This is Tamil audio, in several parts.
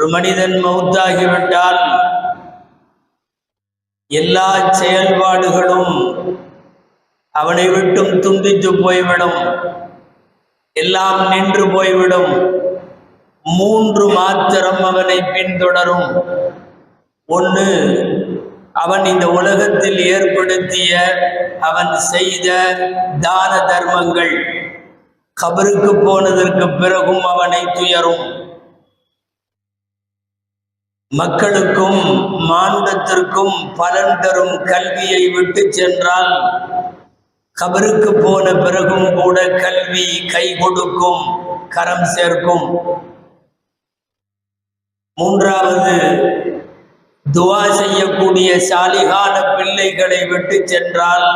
ஒரு மனிதன் மௌத்தாகிவிட்டால் எல்லா செயல்பாடுகளும் அவனை விட்டும் துண்டித்து போய்விடும். எல்லாம் நின்று போய்விடும். மூன்று மாத்திரம் அவனை பின்தொடரும். ஒன்று அவன் இந்த உலகத்தில் ஏற்படுத்திய அவன் செய்த தான தர்மங்கள். கபருக்கு போனதற்கு பிறகும் அவனை துயரும். மக்களுக்கும் மானுடத்திற்கும் பலன் தரும் கல்வியை விட்டு சென்றால் கபருக்கு போன பிறகும் கூட கல்வி கை கொடுக்கும் கரம் சேர்க்கும். மூன்றாவது துவா செய்யக்கூடிய சாலிகான பிள்ளைகளை விட்டு சென்றால்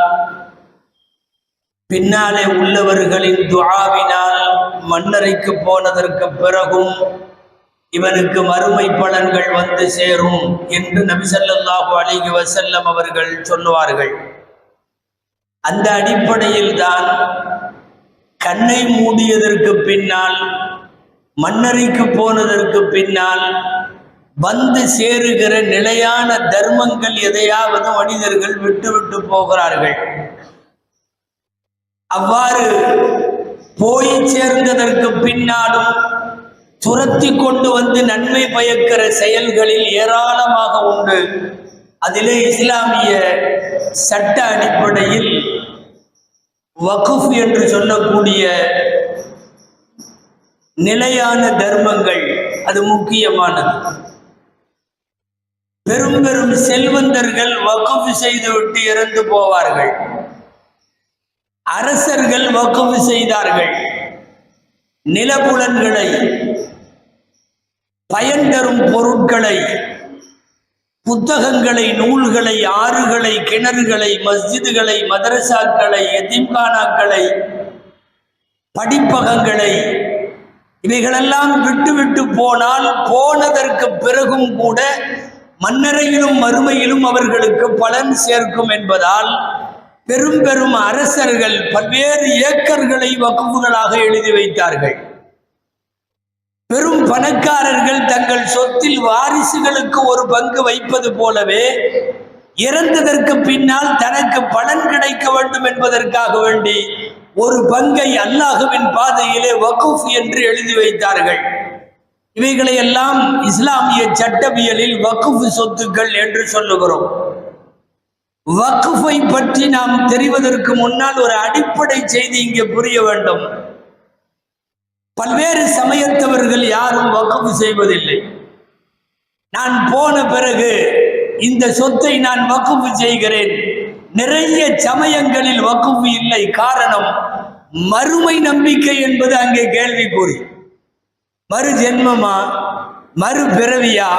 பின்னாலே உள்ளவர்களின் துவாவினால் மன்னரைக்கு போனதற்கு பிறகும் இவனுக்கு மறுமை பலன்கள் வந்து சேரும் என்று நபிசல்லாஹு அலிகி வசல்லம் அவர்கள் சொல்லுவார்கள். அந்த அடிப்படையில் தான் கண்ணை மூடியதற்கு பின்னால் மன்னரைக்கு போனதற்கு பின்னால் வந்து சேருகிற நிலையான தர்மங்கள் எதையாவது மனிதர்கள் விட்டு விட்டு போகிறார்கள். அவ்வாறு போய் சேர்ந்ததற்கு பின்னாலும் துரத்தி கொண்டு வந்து நன்மை பயக்கிற செயல்களில் ஏராளமாக உண்டு. அதிலே இஸ்லாமிய சட்ட அடிப்படையில் வகுஃப் என்று சொல்லக்கூடிய நிலையான தர்மங்கள் அது முக்கியமானது. பெரும் பெரும் செல்வந்தர்கள் வகுப்பு செய்துவிட்டு இறந்து போவார்கள். அரசர்கள் வகுப்பு செய்தார்கள். நிலப்புலன்களை பயன் தரும் பொருட்களை புத்தகங்களை நூல்களை ஆறுகளை கிணறுகளை மஸ்ஜிதுகளை மதரசாக்களை எதிம்கானாக்களை படிப்பகங்களை இவைகளெல்லாம் விட்டு விட்டு போனால் போனதற்கு பிறகும் கூட மன்னரையிலும் மறுமையிலும் அவர்களுக்கு பலன் சேர்க்கும் என்பதால் பெரும் பெரும் அரசர்கள் பல்வேறு ஏக்கர்களை வகுப்புகளாக எழுதி வைத்தார்கள். பெரும் பணக்காரர்கள் தங்கள் சொத்தில் வாரிசுகளுக்கு ஒரு பங்கு வைப்பது போலவே இறந்ததற்கு பின்னால் தனக்கு பலன் கிடைக்க வேண்டும் என்பதற்காக வேண்டி ஒரு பங்கை அல்லாஹுவின் பாதையிலே வகுஃப் என்று எழுதி வைத்தார்கள். இவைகளை எல்லாம் இஸ்லாமிய சட்டவியலில் வகுஃப் சொத்துக்கள் என்று சொல்லுகிறோம். வகுஃபை பற்றி நாம் தெரிவதற்கு முன்னால் ஒரு அடிப்படை செய்தி இங்கே புரிய வேண்டும். பல்வேறு சமயத்தவர்கள் யாரும் வகுப்பு செய்வதில்லை. நான் போன பிறகு இந்த சொத்தை நான் வகுப்பு செய்கிறேன். நிறைய சமயங்களில் வகுப்பு இல்லை. காரணம் மறுமை நம்பிக்கை என்பது அங்கே கேள்விக்குறி. மறு ஜென்மமா மறு பிறவியா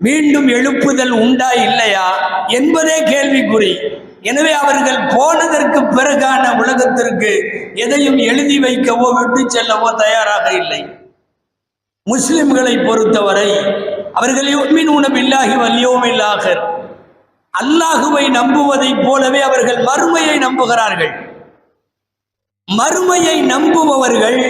மீண்டும் எழுப்புதல் உண்டா இல்லையா என்பதே கேள்விக்குறி. எனவே அவர்கள் போனதற்கு பிறகான உலகத்திற்கு எதையும் எழுதி வைக்கவோ விட்டு செல்லவோ தயாராக இல்லை. முஸ்லிம்களை பொறுத்தவரை அவர்கள் மீன் உணவில்லாகி வல்யோமில்லாக அல்லாஹுவை நம்புவதைப் போலவே அவர்கள் மறுமையை நம்புகிறார்கள். மறுமையை நம்புபவர்கள்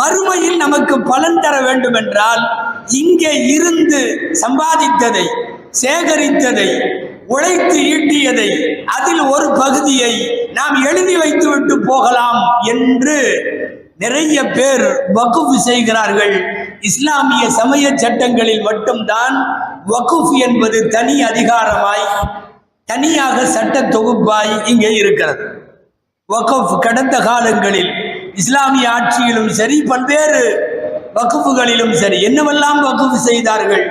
மறுமையில் நமக்கு பலன் தர வேண்டும் என்றால் இங்கே இருந்து சம்பாதித்ததை சேகரித்ததை உழைத்து ஈட்டியதை அதில் ஒரு பகுதியை நாம் எழுதி வைத்துவிட்டு போகலாம் என்று நிறைய பேர் வகுப்பு செய்கிறார்கள். இஸ்லாமிய சமய சட்டங்களில் மட்டும்தான் வகுஃப் என்பது தனி அதிகாரமாய் தனியாக சட்ட தொகுப்பாய் இங்கே இருக்கிறது. வகுஃப் கடந்த காலங்களில் இஸ்லாமிய ஆட்சியிலும் சரி பல்வேறு வகுப்புகளிலும் சரி என்னவெல்லாம் வகுப்பு செய்தார்கள்?